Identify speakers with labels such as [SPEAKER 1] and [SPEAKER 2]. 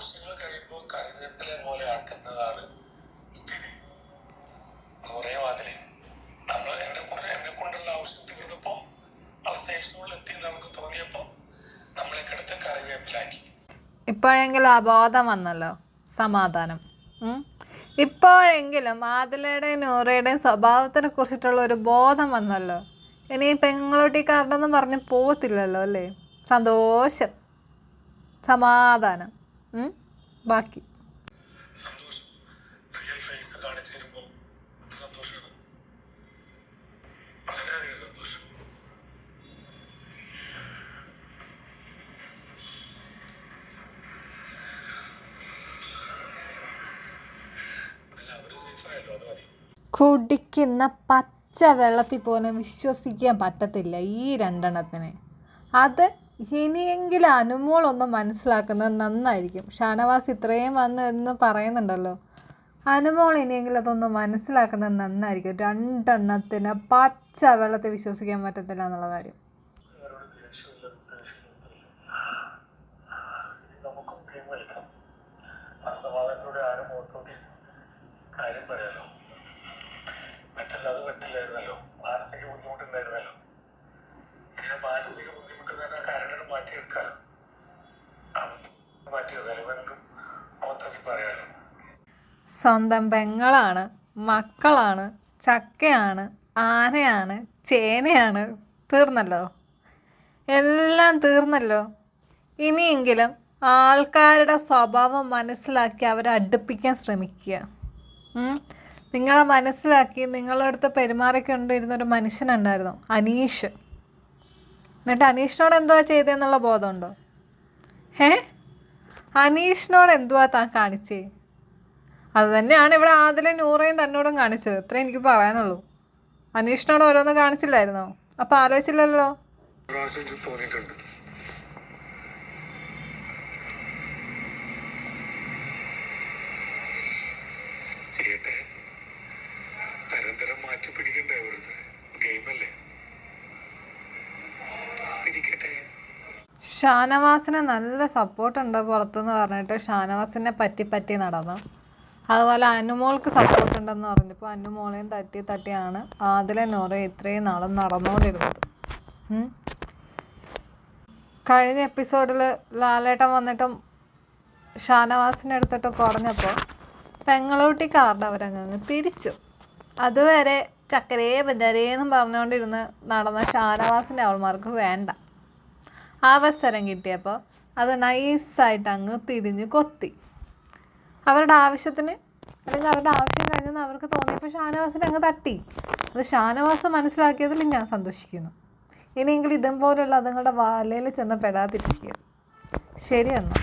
[SPEAKER 1] ആവശ്യങ്ങൾ കഴിയുമ്പോൾ കറിവേപ്പില പോലെ ആക്കുന്നതാണ് സ്ഥിതി. കുറേ വാതിൽ. നമ്മൾ എന്നെ കൊണ്ട് എന്നെ കൊണ്ടുള്ള ആവശ്യം തീർന്നപ്പോ അവശേഷങ്ങളിൽ എത്തി നമുക്ക് തോന്നിയപ്പോ നമ്മളെ കിടത്ത് കറിവേപ്പിലാക്കി
[SPEAKER 2] ഇപ്പോഴെങ്കിലും അബോധം വന്നല്ലോ സമാധാനം. ഇപ്പോഴെങ്കിലും ആദിലയുടെയും നൂറയുടെയും സ്വഭാവത്തിനെ കുറിച്ചിട്ടുള്ള ഒരു ബോധം വന്നല്ലോ. ഇനി പെങ്ങളൂട്ടിക്കാരുടെന്നും പറഞ്ഞ് പോകത്തില്ലല്ലോ അല്ലേ? സന്തോഷം. സമാധാനം. ബാക്കി. കുടിക്കുന്ന പച്ച വെള്ളത്തിൽ പോലും വിശ്വസിക്കാൻ പറ്റത്തില്ല ഈ രണ്ടെണ്ണത്തിന്. അത് ഇനിയെങ്കിലും അനുമോളൊന്ന് മനസ്സിലാക്കുന്നത് നന്നായിരിക്കും. ഷാനവാസ് ഇത്രയും വന്ന് എന്ന് പറയുന്നുണ്ടല്ലോ. അനുമോൾ ഇനിയെങ്കിലും അതൊന്ന് മനസ്സിലാക്കുന്നത് നന്നായിരിക്കും. രണ്ടെണ്ണത്തിന് പച്ച വെള്ളത്തിൽ വിശ്വസിക്കാൻ പറ്റത്തില്ല എന്നുള്ള കാര്യം.
[SPEAKER 1] സമാധാനത്തോടെ ആരും കാര്യം മറ്റല്ലാതെ പറ്റില്ലായിരുന്നല്ലോ. മാനസിക ബുദ്ധിമുട്ടുണ്ടായിരുന്നല്ലോ. മാനസിക പറയാലോ.
[SPEAKER 2] സ്വന്തം പെങ്ങളാണ് മക്കളാണ് ചക്കയാണ് ആനയാണ് ചേനയാണ്. തീർന്നല്ലോ? എല്ലാം തീർന്നല്ലോ? ഇനിയെങ്കിലും ആൾക്കാരുടെ സ്വഭാവം മനസ്സിലാക്കി അവരെ അടുപ്പിക്കാൻ ശ്രമിക്കുക. നിങ്ങളെ മനസ്സിലാക്കി നിങ്ങളുടെ അടുത്ത് പെരുമാറിക്കൊണ്ടിരുന്ന ഒരു മനുഷ്യനുണ്ടായിരുന്നു അനീഷ്. എന്നിട്ട് അനീഷിനോട് എന്തുവാ ചെയ്തെന്നുള്ള ബോധമുണ്ടോ? ഏ അനീഷിനോട് എന്തുവാ താൻ കാണിച്ചേ? അത് തന്നെയാണ് ഇവിടെ ആദ്യം നൂറയും തന്നോടും കാണിച്ചത്. ഇത്രേ എനിക്ക് പറയാനുള്ളൂ. അനീഷിനോട് ഓരോന്ന് കാണിച്ചില്ലായിരുന്നോ? അപ്പം ആലോചിച്ചില്ലല്ലോ? ഷാനവാസിന് നല്ല സപ്പോർട്ട് സപ്പോർട്ടുണ്ട് പുറത്തുനിന്ന് പറഞ്ഞിട്ട് ഷാനവാസിനെ പറ്റി പറ്റി നടന്നു. അതുപോലെ അനുമോൾക്ക് സപ്പോർട്ട് ഉണ്ടെന്ന് പറഞ്ഞപ്പോൾ അനുമോളെയും തട്ടി തട്ടിയാണ് ആദിലെ നോറ ഇത്രയും നാളും നടന്നുകൊണ്ടിരുന്നത്. കഴിഞ്ഞ എപ്പിസോഡിൽ ലാലേട്ടൻ വന്നിട്ടും ഷാനവാസിനെ എടുത്തിട്ട് കുറഞ്ഞപ്പോൾ പെങ്ങളൂട്ടിക്കാരുടെ അവരങ്ങ് തിരിച്ചു. അതുവരെ ചക്കരേ ബന്ദരേന്നും പറഞ്ഞുകൊണ്ടിരുന്ന് നടന്ന ഷാനവാസിന്റെ അവൾമാർക്ക് വേണ്ട. അവസരം കിട്ടിയപ്പോൾ അത് നൈസായിട്ട് അങ്ങ് തിരിഞ്ഞ് കൊത്തി. അവരുടെ ആവശ്യത്തിന് അല്ലെങ്കിൽ അവരുടെ ആവശ്യം കഴിഞ്ഞെന്ന് അവർക്ക് തോന്നിയപ്പോൾ ഷാനവാസിനെ അങ്ങ് തട്ടി. അത് ഷാനവാസ് മനസ്സിലാക്കിയതിൽ ഞാൻ സന്തോഷിക്കുന്നു. ഇനിയെങ്കിലും ഇതുപോലുള്ള അതുങ്ങളുടെ വലയിൽ ചെന്ന് പെടാതിരിക്കുക. ശരി എന്നാൽ